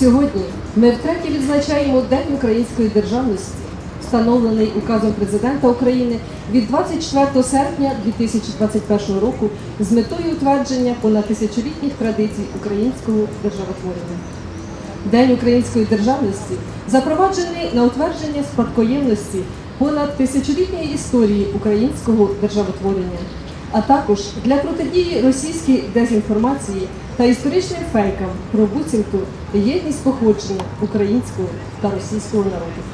Сьогодні ми втретє відзначаємо День української державності, встановлений указом президента України від 24 серпня 2021 року з метою утвердження понад тисячолітніх традицій українського державотворення. День української державності запроваджений на утвердження спадкоємності понад тисячолітньої історії українського державотворення, а також для протидії російській дезінформації та історичним фейкам про буцімту єдність походження українського та російського народів.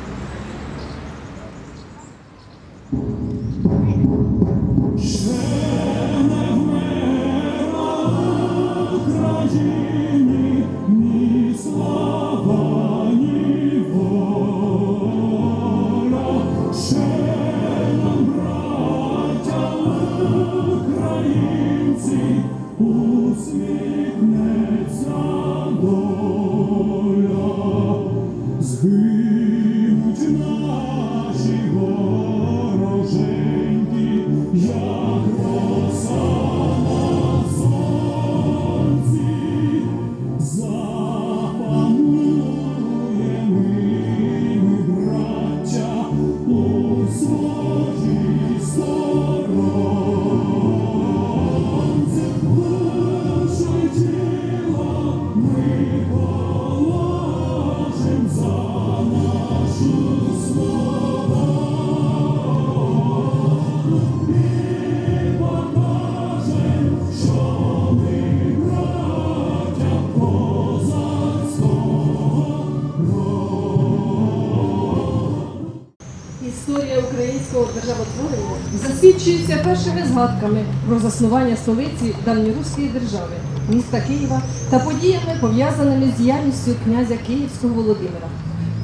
Засвідчується першими згадками про заснування столиці давньоруської держави, міста Києва та подіями, пов'язаними з діяльністю князя Київського Володимира.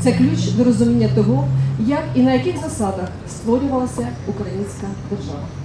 Це ключ до розуміння того, як і на яких засадах створювалася українська держава.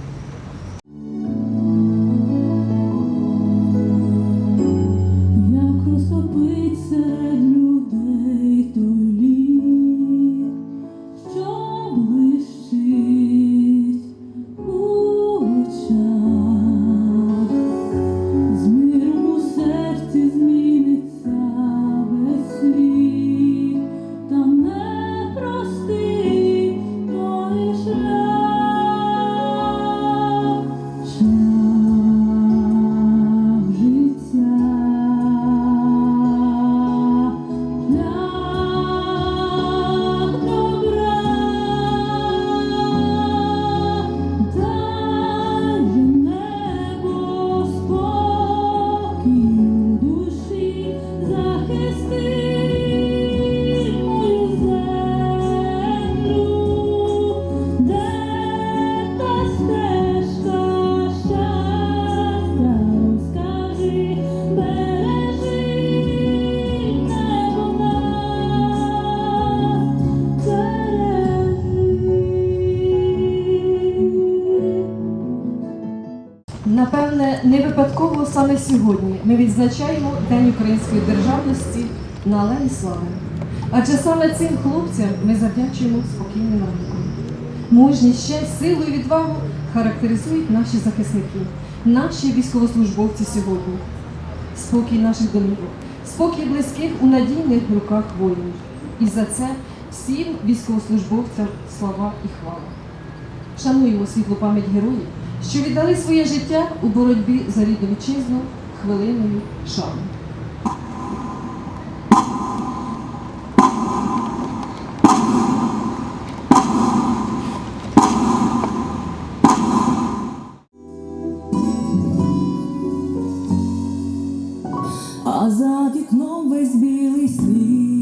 Випадково саме сьогодні ми відзначаємо День української державності на Алеї Слави. Адже саме цим хлопцям ми завдячуємо спокійним ранком. Мужність, честь, силу і відвагу характеризують наші захисники, наші військовослужбовці сьогодні. Спокій наших домівок, спокій близьких у надійних руках воїнів. І за це всім військовослужбовцям слава і хвала. Шануємо світлу пам'ять героїв, що віддали своє життя у боротьбі за рідну вітчизну хвилиною шану. А за вікном весь білий світ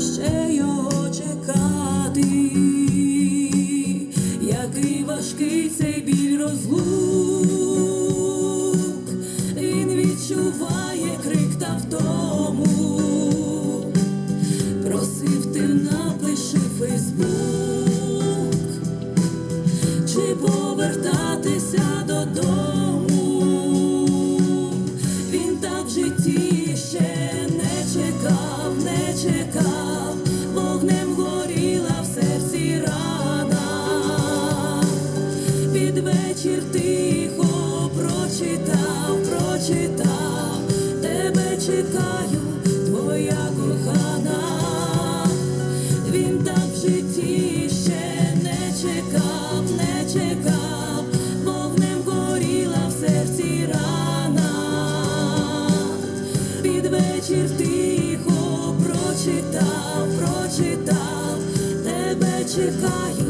ще його чекати, який важкий цей біль розлук, він відчуває крик та втому. Просив ти напиши Фейсбук, чи повертатися додому. читав, тебе чекаю, твоя кохана, він так в житті ще не чекав, не чекав, вогнем горіла в серці рана, під вечір тихо прочитав, прочитав, тебе чекаю.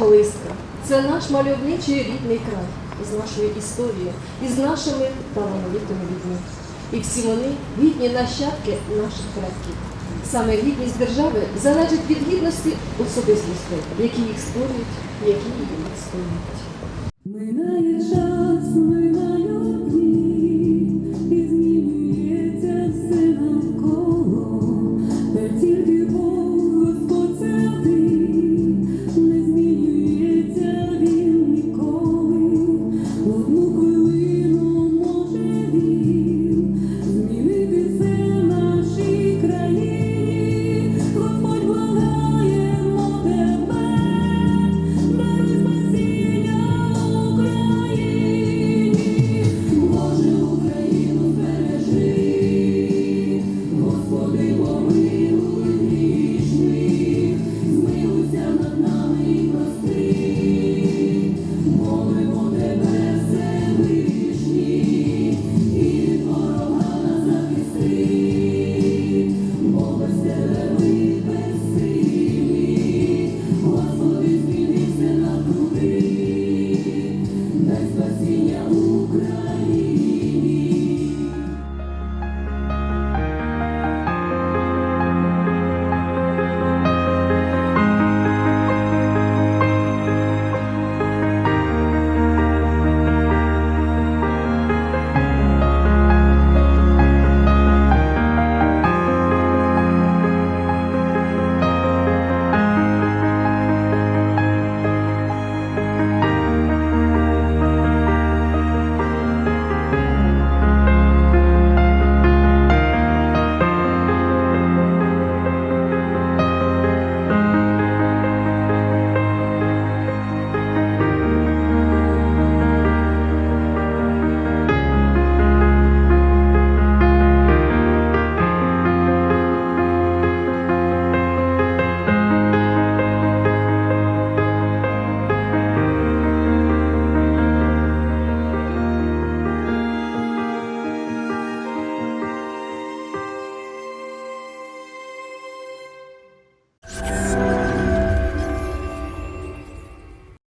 Колиска, це наш мальовничий рідний край із нашою історією із нашими талановитими людьми. І всі вони гідні нащадки наших предків. Саме гідність держави залежить від гідності особистостей, які їх створюють, які її створюють. Минає час,